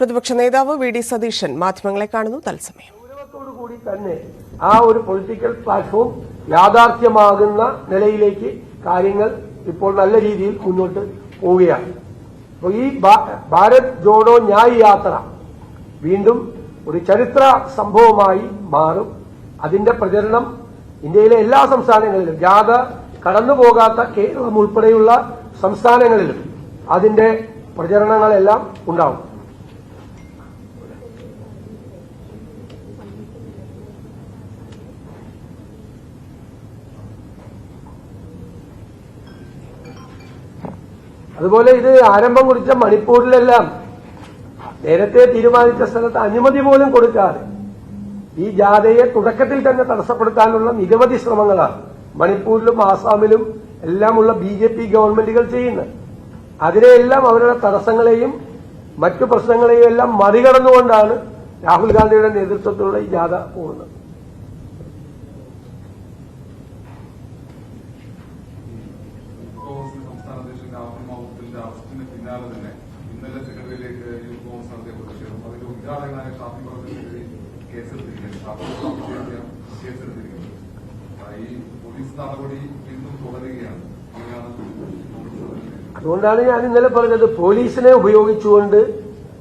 പ്രതിപക്ഷ നേതാവ് V D Satheesan മാധ്യമങ്ങളെ കാണുന്നു തത്സമയം. കൂടി തന്നെ ആ ഒരു പൊളിറ്റിക്കൽ പ്ലാറ്റ്ഫോം യാഥാർത്ഥ്യമാകുന്ന നിലയിലേക്ക് കാര്യങ്ങൾ ഇപ്പോൾ നല്ല രീതിയിൽ മുന്നോട്ട് പോവുകയാണ്. അപ്പോൾ ഈ ഭാരത് ജോഡോ ന്യായ് യാത്ര വീണ്ടും ഒരു ചരിത്ര സംഭവമായി മാറും. അതിന്റെ പ്രചരണം ഇന്ത്യയിലെ എല്ലാ സംസ്ഥാനങ്ങളിലും ജാഥ കടന്നുപോകാത്ത കേരളം ഉൾപ്പെടെയുള്ള സംസ്ഥാനങ്ങളിലും അതിന്റെ പ്രചരണങ്ങളെല്ലാം ഉണ്ടാവും. അതുപോലെ ഇത് ആരംഭം കുറിച്ച മണിപ്പൂരിലെല്ലാം നേരത്തെ തീരുമാനിച്ച സ്ഥലത്ത് അനുമതി പോലും കൊടുക്കാതെ ഈ ജാഥയെ തുടക്കത്തിൽ തന്നെ തടസ്സപ്പെടുത്താനുള്ള നിരവധി ശ്രമങ്ങളാണ് മണിപ്പൂരിലും ആസാമിലും എല്ലാമുള്ള ബി ജെ പി ഗവൺമെന്റുകൾ ചെയ്യുന്നത്. അതിനെയെല്ലാം അവരുടെ തടസ്സങ്ങളെയും മറ്റു പ്രശ്നങ്ങളെയും എല്ലാം മറികടന്നുകൊണ്ടാണ് രാഹുൽ ഗാന്ധിയുടെ നേതൃത്വത്തിലുള്ള ഈ ജാഥ പോകുന്നത്. ഇന്നും തുടരുകയാണ്. അതുകൊണ്ടാണ് ഞാൻ ഇന്നലെ പറഞ്ഞത് പോലീസിനെ ഉപയോഗിച്ചുകൊണ്ട്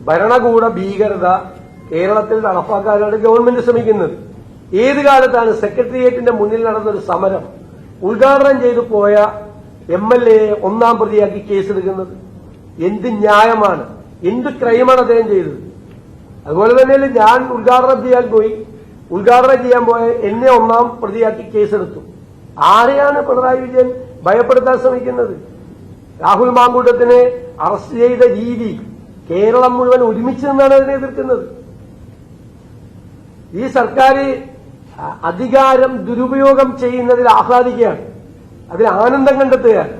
ഭരണകൂട ഭീകരത കേരളത്തിൽ നടപ്പാക്കാനാണ് ഗവൺമെന്റ് ശ്രമിക്കുന്നത്. ഏത് കാലത്താണ് സെക്രട്ടേറിയറ്റിന്റെ മുന്നിൽ നടന്നൊരു സമരം? ഉദ്ഘാടനം ചെയ്തു പോയ എം എൽ എ ഒന്നാം പ്രതിയാക്കി കേസെടുക്കുന്നത്. എന്ത് ന്യായമാണ്? എന്ത് ക്രൈമാണ് അദ്ദേഹം ചെയ്തത്? അതുപോലെ തന്നെ ഞാൻ ഉദ്ഘാടനം ചെയ്യാൻ പോയി. ഉദ്ഘാടനം ചെയ്യാൻ പോയ എന്നെ ഒന്നാം പ്രതിയാക്കി കേസെടുത്തു. ആരെയാണ് പിണറായി വിജയൻ ഭയപ്പെടുത്താൻ ശ്രമിക്കുന്നത്? രാഹുൽ മാങ്കൂട്ടത്തിനെ അറസ്റ്റ് ചെയ്ത രീതി കേരളം മുഴുവൻ ഒരുമിച്ച് നിന്നാണ് അതിനെ എതിർക്കുന്നത്. ഈ സർക്കാർ അധികാരം ദുരുപയോഗം ചെയ്യുന്നതിൽ ആഹ്ലാദിക്കുകയാണ്. അതിൽ ആനന്ദം കണ്ടെത്തുകയാണ്.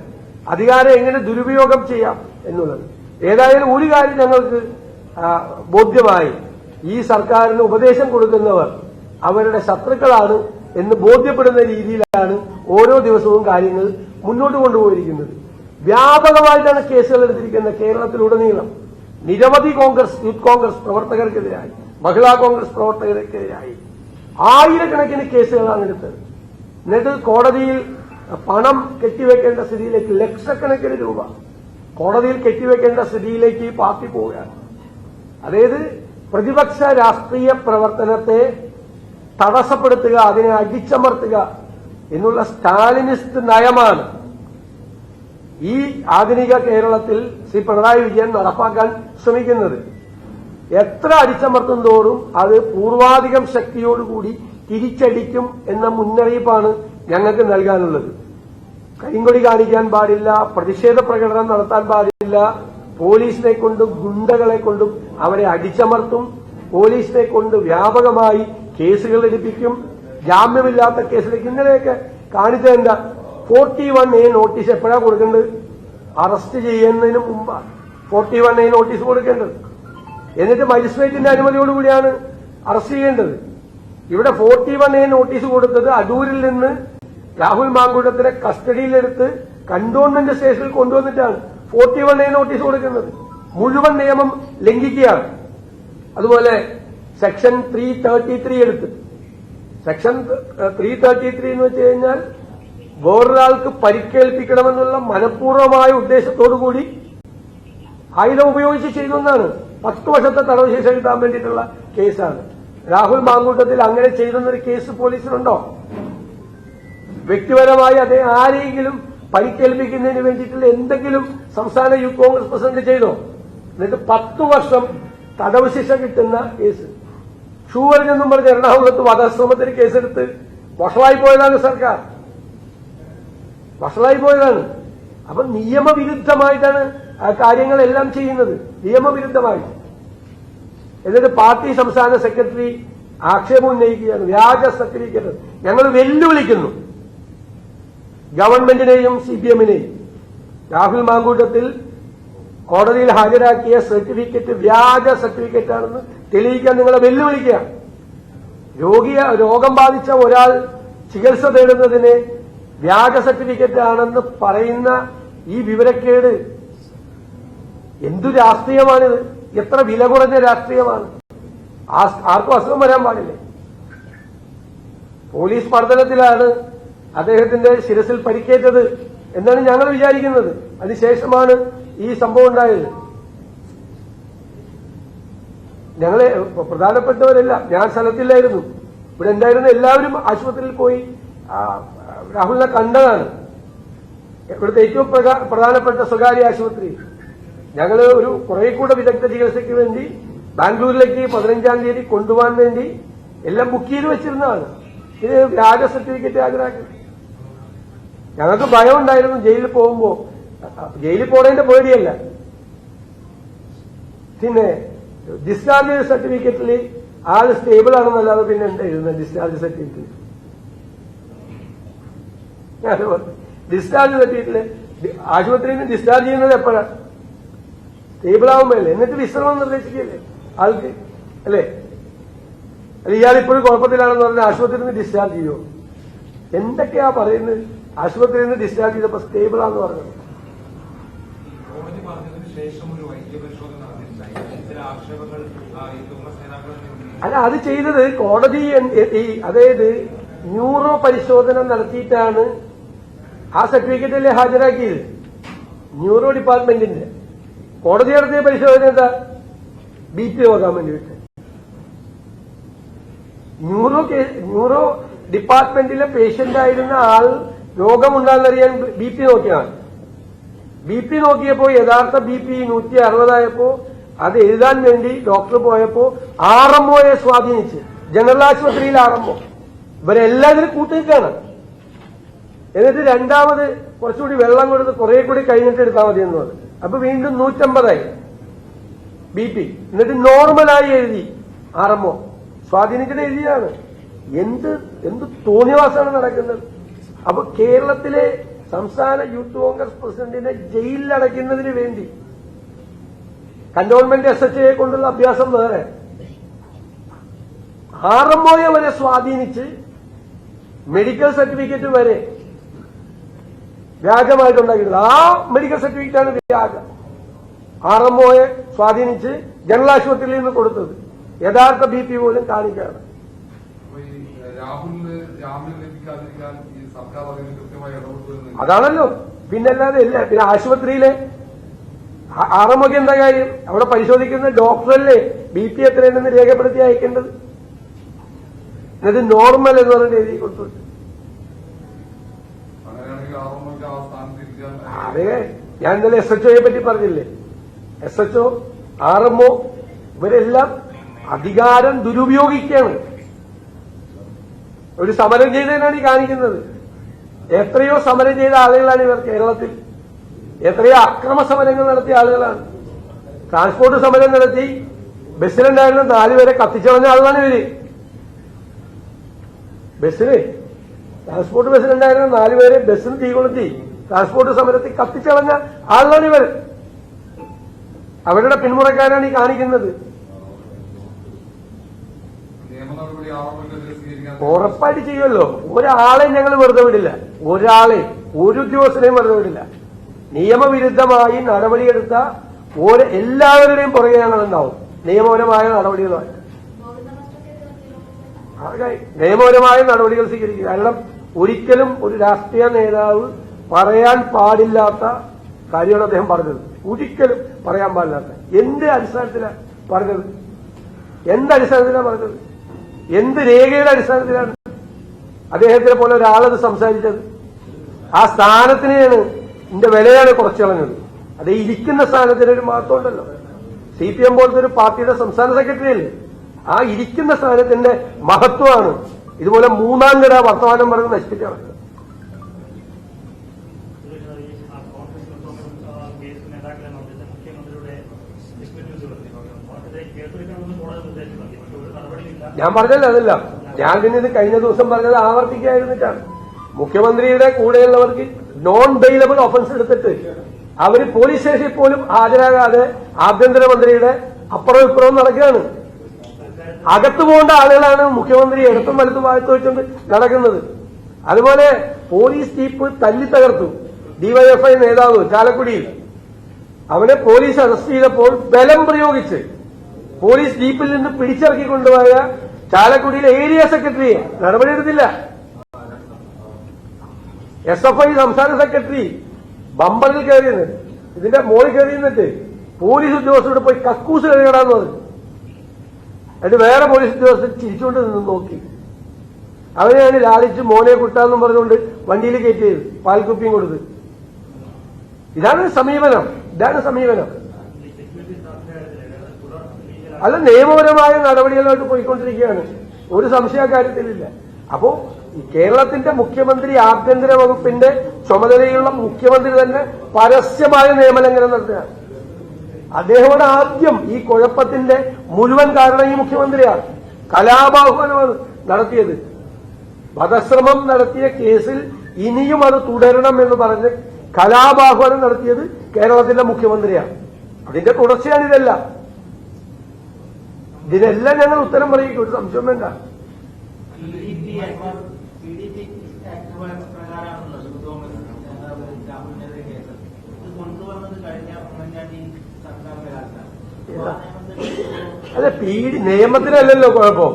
അധികാരം എങ്ങനെ ദുരുപയോഗം ചെയ്യാം എന്നുള്ളത്. ഏതായാലും ഒരു കാര്യം ഞങ്ങൾക്ക് ബോധ്യമായി. ഈ സർക്കാരിന് ഉപദേശം കൊടുക്കുന്നവർ അവരുടെ ശത്രുക്കളാണ് എന്ന് ബോധ്യപ്പെടുന്ന രീതിയിലാണ് ഓരോ ദിവസവും കാര്യങ്ങൾ മുന്നോട്ട് കൊണ്ടുപോയിരിക്കുന്നത്. വ്യാപകമായിട്ടാണ് കേസുകൾ എടുത്തിരിക്കുന്നത് കേരളത്തിലുടനീളം നിരവധി കോൺഗ്രസ് യൂത്ത് കോൺഗ്രസ് പ്രവർത്തകർക്കെതിരായി മഹിളാ കോൺഗ്രസ് പ്രവർത്തകർക്കെതിരായി ആയിരക്കണക്കിന് കേസുകളാണ് എടുത്തത്. എന്നിട്ട് കോടതിയിൽ പണം കെട്ടിവെക്കേണ്ട സ്ഥിതിയിലേക്ക് ലക്ഷക്കണക്കിന് രൂപ കോടതിയിൽ കെട്ടിവെക്കേണ്ട സ്ഥിതിയിലേക്ക് പാർട്ടി പോവുകയാണ്. അതായത് പ്രതിപക്ഷ രാഷ്ട്രീയ പ്രവർത്തനത്തെ തടസ്സപ്പെടുത്തുക അതിനെ അടിച്ചമർത്തുക എന്നുള്ള സ്റ്റാലിനിസ്റ്റ് നയമാണ്. ഈ ആധുനിക കേരളത്തിൽ ശ്രീ പിണറായി വിജയൻ നടപ്പാക്കാൻ ശ്രമിക്കുന്നത്. എത്ര അടിച്ചമർത്തും തോറും അത് പൂർവാധികം ശക്തിയോടുകൂടി തിരിച്ചടിക്കും എന്ന മുന്നറിയിപ്പാണ് ഞങ്ങൾക്ക് നൽകാനുള്ളത്. കരിങ്കൊടി കാണിക്കാൻ പാടില്ല പ്രതിഷേധ പ്രകടനം നടത്താൻ പാടില്ല പോലീസിനെ കൊണ്ടും ഗുണ്ടകളെ കൊണ്ടും അവരെ അടിച്ചമർത്തും പോലീസിനെ കൊണ്ട് വ്യാപകമായി കേസുകൾ എടുപ്പിക്കും ജാമ്യമില്ലാത്ത കേസിലേക്ക് ഇന്നലെയൊക്കെ കാണിച്ചതെന്താ? ഫോർട്ടി വൺ എ നോട്ടീസ് എപ്പോഴാ കൊടുക്കേണ്ടത്? അറസ്റ്റ് ചെയ്യുന്നതിന് മുമ്പാണ് ഫോർട്ടി വൺ എ നോട്ടീസ് കൊടുക്കേണ്ടത്. എന്നിട്ട് മജിസ്ട്രേറ്റിന്റെ അനുമതിയോടുകൂടിയാണ് അറസ്റ്റ് ചെയ്യേണ്ടത്. ഇവിടെ ഫോർട്ടി വൺ എ നോട്ടീസ് കൊടുത്തത് അടൂരിൽ നിന്ന് രാഹുൽ മാങ്കൂട്ടത്തിനെ കസ്റ്റഡിയിലെടുത്ത് കണ്ടോൺമെന്റ് സ്റ്റേഷനിൽ കൊണ്ടുവന്നിട്ടാണ് ഫോർട്ടി വൺ എ നോട്ടീസ് കൊടുക്കുന്നത്. മുഴുവൻ നിയമം ലംഘിക്കുകയാണ്. അതുപോലെ സെക്ഷൻ ത്രീ തേർട്ടി ത്രീ എടുത്ത്. സെക്ഷൻ ത്രീ തേർട്ടി ത്രീ എന്ന് വെച്ച് കഴിഞ്ഞാൽ വേറൊരാൾക്ക് പരിക്കേൽപ്പിക്കണമെന്നുള്ള മനഃപൂർവമായ ഉദ്ദേശത്തോടുകൂടി ആയുധം ഉപയോഗിച്ച് ചെയ്യുന്നതാണ്. പത്ത് വർഷത്തെ തടവ് ശിക്ഷ കിട്ടാൻ വേണ്ടിയിട്ടുള്ള കേസാണ്. രാഹുൽ മാങ്കൂട്ടത്തിൽ അങ്ങനെ ചെയ്തെന്നൊരു കേസ് പോലീസിനുണ്ടോ വ്യക്തിപരമായി അദ്ദേഹം ആരെങ്കിലും പരിക്കേൽപ്പിക്കുന്നതിന് വേണ്ടിയിട്ടുള്ള എന്തെങ്കിലും സംസ്ഥാന യൂത്ത് കോൺഗ്രസ് പ്രസിഡന്റ് ചെയ്തോ? എന്നിട്ട് പത്തു വർഷം തടവ് ശിക്ഷ കിട്ടുന്ന കേസ്. ഷൂവറിൽ എന്നും പറഞ്ഞ് എറണാകുളത്ത് വധശ്രമത്തിന് കേസെടുത്ത് വഷളായി പോയതാണ് സർക്കാർ. വഷളായി പോയതാണ്. അപ്പൊ നിയമവിരുദ്ധമായിട്ടാണ് ആ കാര്യങ്ങളെല്ലാം ചെയ്യുന്നത്. നിയമവിരുദ്ധമായി. എന്നിട്ട് പാർട്ടി സംസ്ഥാന സെക്രട്ടറി ആക്ഷേപം ഉന്നയിക്കുകയാണ്. വ്യാജ സർട്ടിഫിക്കറ്റ് ഞങ്ങൾ വെല്ലുവിളിക്കുന്നു. ഗവൺമെന്റിനെയും സി പി എമ്മിനെയും. രാഹുൽ മാങ്കൂട്ടത്തിൽ കോടതിയിൽ ഹാജരാക്കിയ സർട്ടിഫിക്കറ്റ് വ്യാജ സർട്ടിഫിക്കറ്റ് ആണെന്ന് തെളിയിക്കാൻ നിങ്ങളെ വെല്ലുവിളിക്കുക. രോഗിയെ രോഗം ബാധിച്ച ഒരാൾ ചികിത്സ തേടുന്നതിന് വ്യാജ സർട്ടിഫിക്കറ്റ് ആണെന്ന് പറയുന്ന ഈ വിവരക്കേട് എന്തു രാഷ്ട്രീയമാണിത്? എത്ര വില കുറഞ്ഞ രാഷ്ട്രീയമാണ്? ആർക്കും അസുഖം വരാൻ പാടില്ലേ? പോലീസ് മർദ്ദനത്തിലാണ് അദ്ദേഹത്തിന്റെ ശിരസിൽ പരിക്കേറ്റത് എന്നാണ് ഞങ്ങൾ വിചാരിക്കുന്നത്. അതിനുശേഷമാണ് ഈ സംഭവം ഉണ്ടായത്. ഞങ്ങളെ പ്രധാനപ്പെട്ടവരെല്ലാം. ഞാൻ സ്ഥലത്തില്ലായിരുന്നു. ഇവിടെ എന്തായിരുന്നു? എല്ലാവരും ആശുപത്രിയിൽ പോയി. രാഹുലിനെ കണ്ടതാണ്. ഇവിടുത്തെ ഏറ്റവും പ്രധാ- പ്രധാനപ്പെട്ട സ്വകാര്യ ആശുപത്രി. ഞങ്ങൾ ഒരു കുറെ കൂടെ വിദഗ്ധ ചികിത്സയ്ക്ക് വേണ്ടി ബാംഗ്ലൂരിലേക്ക് പതിനഞ്ചാം തീയതി കൊണ്ടുപോകാൻ വേണ്ടി എല്ലാം ബുക്ക് ചെയ്ത് വെച്ചിരുന്നതാണ്. ഇത് വ്യാജ സർട്ടിഫിക്കറ്റ് ഹാജരാക്കി ഞങ്ങൾക്ക് ഭയം ഉണ്ടായിരുന്നു ജയിലിൽ പോകുമ്പോ. ജയിലിൽ പോണതിന്റെ പേടിയല്ല. പിന്നെ ഡിസ്ചാർജ് സർട്ടിഫിക്കറ്റിൽ ആൾ സ്റ്റേബിൾ ആണെന്നല്ലാതെ പിന്നെ എന്താ എഴുതുന്നത് ഡിസ്ചാർജ് സർട്ടിഫിക്കറ്റ് ഡിസ്ചാർജ് സർട്ടിഫിക്കറ്റിൽ ആശുപത്രിയിൽ നിന്ന് ഡിസ്ചാർജ് ചെയ്യുന്നത് എപ്പോഴാണ് സ്റ്റേബിൾ ആവുമ്പോഴല്ലേ? എന്നിട്ട് വിശ്രമം നിർദ്ദേശിക്കല്ലേ ആൾക്ക് അല്ലേ? അല്ല ഇയാൾ ഇപ്പോഴും കുഴപ്പത്തിലാണെന്ന് പറഞ്ഞാൽ ആശുപത്രിയിൽ നിന്ന് ഡിസ്ചാർജ് ചെയ്യുമോ എന്തൊക്കെയാ പറയുന്നത്? ആശുപത്രിയിൽ നിന്ന് ഡിസ്ചാർജ് ചെയ്തപ്പോ സ്റ്റേബിൾ ആണെന്ന് പറഞ്ഞത്. അല്ല അത് ചെയ്തത് കോടതി അതായത് ന്യൂറോ പരിശോധന നടത്തിയിട്ടാണ് ആ സർട്ടിഫിക്കറ്റല്ലേ ഹാജരാക്കിയത്? ന്യൂറോ ഡിപ്പാർട്ട്മെന്റിന്റെ. കോടതി നടത്തിയ പരിശോധന എന്താ? ബി പി നോക്കാൻ വേണ്ടി വിട്ട് ന്യൂറോ ന്യൂറോ ഡിപ്പാർട്ട്മെന്റിലെ പേഷ്യന്റ് ആയിരുന്ന ആൾ രോഗമുണ്ടാകുന്നറിയാൻ ബി പി നോക്കിയാണ്. ബി പി നോക്കിയപ്പോ യഥാർത്ഥ ബി പി നൂറ്റി അറുപതായപ്പോ അത് എഴുതാൻ വേണ്ടി ഡോക്ടർ പോയപ്പോ ആർ എം ഒയെ സ്വാധീനിച്ച് ജനറൽ ആശുപത്രിയിൽ ആർ എം ഒ ഇവരെല്ലാം ഇതിൽ എന്നിട്ട് രണ്ടാമത് കുറച്ചുകൂടി വെള്ളം കൊടുത്ത് കുറെ കൂടി കഴിഞ്ഞിട്ട് എടുത്താൽ മതി എന്ന് പറഞ്ഞു. അപ്പൊ വീണ്ടും നൂറ്റമ്പതായി ബി പി. എന്നിട്ട് നോർമലായി എഴുതി ആർ എം ഒ സ്വാധീനിച്ചിട്ട് എഴുതിയാണ് എന്ത് എന്ത് തോന്നിവാസമാണ് നടക്കുന്നത്? അപ്പൊ കേരളത്തിലെ സംസ്ഥാന യൂത്ത് കോൺഗ്രസ് പ്രസിഡന്റിനെ ജയിലിലടയ്ക്കുന്നതിന് വേണ്ടി കന്റോൺമെന്റ് എസ് എച്ച് എ കൊണ്ടുള്ള അഭ്യാസം വേറെ. ഒയെ വരെ സ്വാധീനിച്ച് മെഡിക്കൽ സർട്ടിഫിക്കറ്റ് വരെ വ്യാജമായിട്ടുണ്ടാക്കിയിട്ടുള്ളത് ആ മെഡിക്കൽ സർട്ടിഫിക്കറ്റാണ് വ്യാജം. ഒയെ സ്വാധീനിച്ച് ജനറൽ ആശുപത്രിയിൽ നിന്ന് കൊടുത്തത്. യഥാർത്ഥ ബി പി പോലും കാണിക്കാണ് രാഹുലിന് ജാമ്യം ലഭിക്കാതിരിക്കാൻ അതാണല്ലോ. പിന്നല്ലാതെ ഇല്ല പിന്നെ ആശുപത്രിയിലെ ആറമ്മക്ക് എന്താ കാര്യം? അവിടെ പരിശോധിക്കുന്ന ഡോക്ടറല്ലേ ബി പി എത്രയുണ്ടെന്ന് രേഖപ്പെടുത്തി അയക്കേണ്ടത്? എന്നിട്ട് നോർമൽ എന്ന് പറഞ്ഞ എഴുതി കൊടുത്തു അതെ. ഞാൻ ഇന്നലെ എസ് എച്ച് ഒയെ പറ്റി പറഞ്ഞില്ലേ? S H O R M O ഇവരെല്ലാം അധികാരം ദുരുപയോഗിക്കുകയാണ്. ഒരു സമരം ചെയ്തതിനാണ് ഈ കാണിക്കുന്നത്. എത്രയോ സമരം ചെയ്ത ആളുകളാണ് ഇവർ കേരളത്തിൽ. എത്രയോ അക്രമ സമരങ്ങൾ നടത്തിയ ആളുകളാണ്. ട്രാൻസ്പോർട്ട് സമരം നടത്തി ബസ്സിലുണ്ടായിരുന്ന നാലുപേരെ കത്തിച്ചളഞ്ഞ ആളുകളാണ് ഇവർ. ബസ്സിന് ട്രാൻസ്പോർട്ട് ബസ്സിലുണ്ടായിരുന്ന നാലുപേരെ ബസ്സിന് തീ കൊളുത്തി ട്രാൻസ്പോർട്ട് സമരത്തിൽ കത്തിച്ചളഞ്ഞ ആളുകളാണ് ഇവർ. അവരുടെ പിന്മുറക്കാരാണ് ഈ കാണിക്കുന്നത്. നിയമ നടപടി ഉറപ്പായിട്ട് ചെയ്യുമല്ലോ. ഒരാളെ ഞങ്ങൾ വെറുതെ വിടില്ല. ഒരാളെ ഒരു ഉദ്യോഗസ്ഥനെയും വെറുതെ വിടില്ല. നിയമവിരുദ്ധമായി നടപടിയെടുത്ത ഓരോ എല്ലാവരുടെയും പുറകെ ഞങ്ങൾ ഉണ്ടാവും നിയമപരമായ നടപടികളായിട്ട് നിയമപരമായ നടപടികൾ സ്വീകരിക്കുക കാരണം ഒരിക്കലും ഒരു രാഷ്ട്രീയ നേതാവ് പറയാൻ പാടില്ലാത്ത കാര്യമാണ് അദ്ദേഹം പറഞ്ഞത്. ഒരിക്കലും പറയാൻ പാടില്ലാത്ത. എന്ത് അടിസ്ഥാനത്തിലാണ് പറഞ്ഞത്? എന്ത് അടിസ്ഥാനത്തിലാണ് പറഞ്ഞത്? എന്ത് രേഖയുടെ അടിസ്ഥാനത്തിലാണ് അദ്ദേഹത്തിനെ പോലെ ഒരാളത് സംസാരിച്ചത്? ആ സ്ഥാനത്തിനെയാണ് ഇന്റെ വിലയാണ് കുറച്ച് കളഞ്ഞത്. അത് ഇരിക്കുന്ന സ്ഥാനത്തിന് ഒരു മഹത്വം ഉണ്ടല്ലോ സി പി എം പോലത്തെ ഒരു പാർട്ടിയുടെ സംസ്ഥാന സെക്രട്ടറി അല്ലേ ആ ഇരിക്കുന്ന സ്ഥാനത്തിന്റെ മഹത്വമാണ്. ഇതുപോലെ മൂന്നാം കിട വർത്തമാനം പറഞ്ഞ് നശിപ്പിച്ചു ഞാൻ പറഞ്ഞല്ലോ അതല്ല. ഞാൻ പിന്നെ ഇത് കഴിഞ്ഞ ദിവസം പറഞ്ഞത് ആവർത്തിക്കായിരുന്നിട്ടാണ് മുഖ്യമന്ത്രിയുടെ കൂടെയുള്ളവർക്ക് നോൺ ബെയിലബിൾ ഒഫൻസ് എടുത്തിട്ട് അവർ പോലീസ് സ്റ്റേഷനിൽ പോലും ഹാജരാകാതെ ആഭ്യന്തരമന്ത്രിയുടെ അപ്പുറം ഇപ്പുറവും നടക്കുകയാണ്. അകത്തു പോകേണ്ട ആളുകളാണ് മുഖ്യമന്ത്രി ഇടത്തും വലത്തും ഭാഗത്ത് വെച്ചുകൊണ്ട് നടക്കുന്നത്. അതുപോലെ പോലീസ് ജീപ്പ് തല്ലി തകർത്തു. ഡിവൈഎഫ്ഐ നേതാവ് ചാലക്കുടിയിൽ അവനെ പോലീസ് അറസ്റ്റ് ചെയ്തപ്പോൾ ബലം പ്രയോഗിച്ച് പോലീസ് ജീപ്പിൽ നിന്ന് പിടിച്ചിറക്കി കൊണ്ടുപോയ ചാലക്കുടിയിലെ ഏരിയ സെക്രട്ടറി നടപടിയെടുത്തില്ല എസ് എഫ് ഐ സംസ്ഥാന സെക്രട്ടറി ബമ്പറിൽ കയറിയത് ഇതിന്റെ മോളിൽ കയറി നിന്നിട്ട് പോലീസ് ഉദ്യോഗസ്ഥരോട് പോയി കക്കൂസ് കഴുകടാന്ന് പറഞ്ഞു. എന്നിട്ട് വേറെ പോലീസ് ഉദ്യോഗസ്ഥർ ചിരിച്ചുകൊണ്ട് നിന്ന് നോക്കി. അവരെയാണ് ലാളിച്ച് മോനെ കുട്ടാന്നും പറഞ്ഞുകൊണ്ട് വണ്ടിയിൽ കയറ്റിയത് പാൽക്കുപ്പിയും കൊടുത്ത്. ഇതാണ് സമീപനം. ഇതാണ് സമീപനം. അല്ല നിയമപരമായ നടപടികളായിട്ട് പോയിക്കൊണ്ടിരിക്കുകയാണ്. ഒരു സംശയ കാര്യത്തിലില്ല. അപ്പോ കേരളത്തിന്റെ മുഖ്യമന്ത്രി ആഭ്യന്തര വകുപ്പിന്റെ ചുമതലയുള്ള മുഖ്യമന്ത്രി തന്നെ പരസ്യമായ നിയമലംഘനം നടത്തുകയാണ്. അദ്ദേഹമാണ് ആദ്യം ഈ കുഴപ്പത്തിന്റെ മുഴുവൻ കാരണം ഈ മുഖ്യമന്ത്രിയാണ്. കലാപാഹ്വാനമാണ് നടത്തിയത്. വധശ്രമം നടത്തിയ കേസിൽ ഇനിയും അത് തുടരണം എന്ന് പറഞ്ഞ് കലാപാഹ്വാനം നടത്തിയത് കേരളത്തിന്റെ മുഖ്യമന്ത്രിയാണ്. അതിന്റെ തുടർച്ചയാണ് ഇതെല്ലാം. ഇതിനെല്ലാം ഞങ്ങൾ ഉത്തരം പറയിക്കും ഒരു സംശയം വേണ്ട. PDP പി ഡി അല്ല നിയമത്തിനല്ലല്ലോ കുഴപ്പം.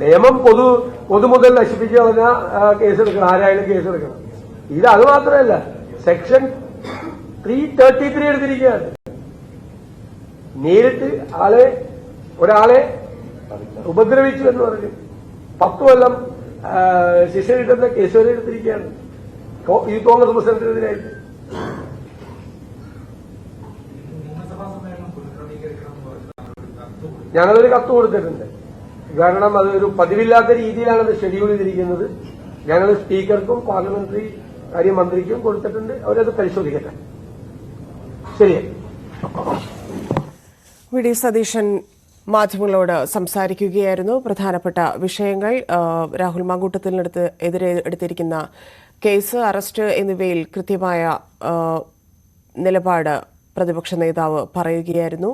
നിയമം പൊതു പൊതുമുതൽ നശിപ്പിച്ച് പറഞ്ഞാൽ കേസെടുക്കണം. ആരായാലും കേസെടുക്കണം. ഇത് അത് മാത്രമല്ല. സെക്ഷൻ ത്രീ തേർട്ടി ത്രീ എടുത്തിരിക്കുകയാണ്. നേരിട്ട് ആളെ ഒരാളെ ഉപദ്രവിച്ചു എന്ന് പറഞ്ഞു. പത്ത് കൊല്ലം ശിക്ഷ കിട്ടുന്ന കേസ് വരെ എടുത്തിരിക്കുകയാണ് ഈ കോൺഗ്രസ് പ്രസിഡന്റിനെതിരായിട്ട്. ഞങ്ങളൊരു കത്ത് കൊടുത്തിട്ടുണ്ട്. കാരണം അതൊരു പതിവില്ലാത്ത രീതിയിലാണ് അത് ഷെഡ്യൂൾ ചെയ്തിരിക്കുന്നത്. ഞങ്ങൾ സ്പീക്കർക്കും പാർലമെന്ററി കാര്യമന്ത്രിക്കും കൊടുത്തിട്ടുണ്ട്. അവരത് പരിശോധിക്കട്ടെ. ശരിയാണ് വി ഡി സതീശൻ മാധ്യമങ്ങളോട് സംസാരിക്കുകയായിരുന്നു. പ്രധാനപ്പെട്ട വിഷയങ്ങൾ രാഹുൽ മാങ്കൂട്ടത്തിനടുത്ത് എതിരെ എടുത്തിരിക്കുന്ന കേസ് അറസ്റ്റ് എന്നിവയിൽ കൃത്യമായ നിലപാട് പ്രതിപക്ഷ നേതാവ് പറയുകയായിരുന്നു.